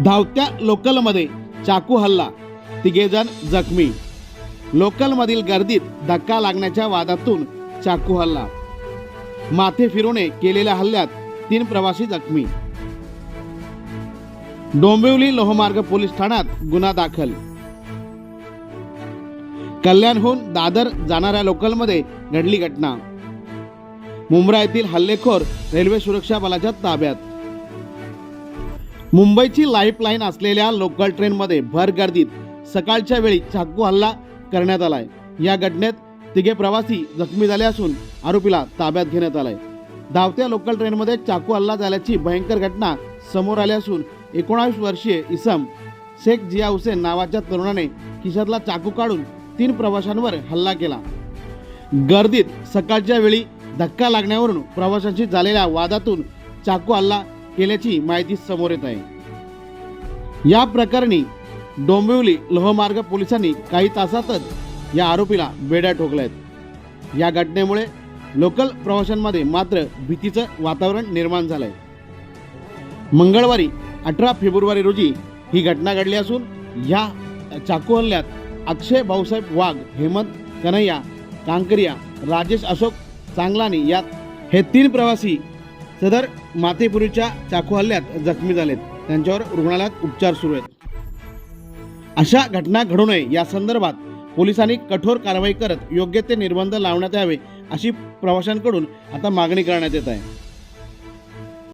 धावत्या लोकलमध्ये चाकू हल्ला तिघेजण जखमी. लोकलमधील गर्दीत धक्का लागण्याच्या वादातून चाकू हल्ला. माथे फिरवणे केलेल्या हल्ल्यात तीन प्रवासी जखमी. डोंबिवली लोहमार्ग पोलीस ठाण्यात गुन्हा दाखल. कल्याणहून दादर जाणाऱ्या लोकलमध्ये घडली घटना. मुंब्रा येथील हल्लेखोर रेल्वे सुरक्षा बलाच्या ताब्यात. मुंबईची लाईफलाईन असलेल्या लोकल ट्रेनमध्ये भर गर्दीत सकाळच्या वेळी चाकू हल्ला करण्यात आलाय. या घटनेत तिघे प्रवासी जखमी झाले असून आरोपीला ताब्यात घेण्यात आलाय. धावत्या लोकल ट्रेनमध्ये चाकू हल्ला झाल्याची भयंकर घटना समोर आली असून एकोणावीस वर्षीय इसम शेख जिया हुसेन नावाच्या तरुणाने खिशातला चाकू काढून तीन प्रवाशांवर हल्ला केला. गर्दीत सकाळच्या वेळी धक्का लागण्यावरून प्रवाशांशी झालेल्या वादातून चाकू हल्ला केल्याची माहिती समोर येत आहे. या प्रकरणी डोंबिवली लोहमार्ग पोलिसांनी काही तासातच या आरोपीला बेड्या ठोकल्यात. या घटनेमुळे लोकल प्रवाशांमध्ये मात्र भीतीचं वातावरण निर्माण झालंय. मंगळवारी अठरा फेब्रुवारी रोजी ही घटना घडली असून या चाकू हल्ल्यात अक्षय भाऊसाहेब वाघ हेमंत कन्हैया कांकरिया राजेश अशोक चांगलानी यात हे तीन प्रवासी सदर मातेपुरीच्या चाकू हल्ल्यात जखमी झालेत. त्यांच्यावर रुग्णालयात उपचार सुरू आहेत. अशा घटना घडू नये या संदर्भात पोलिसांनी कठोर कारवाई करत योग्य ते निर्बंध लावण्यात यावे अशी प्रवाशांकडून आता मागणी करण्यात येत आहे.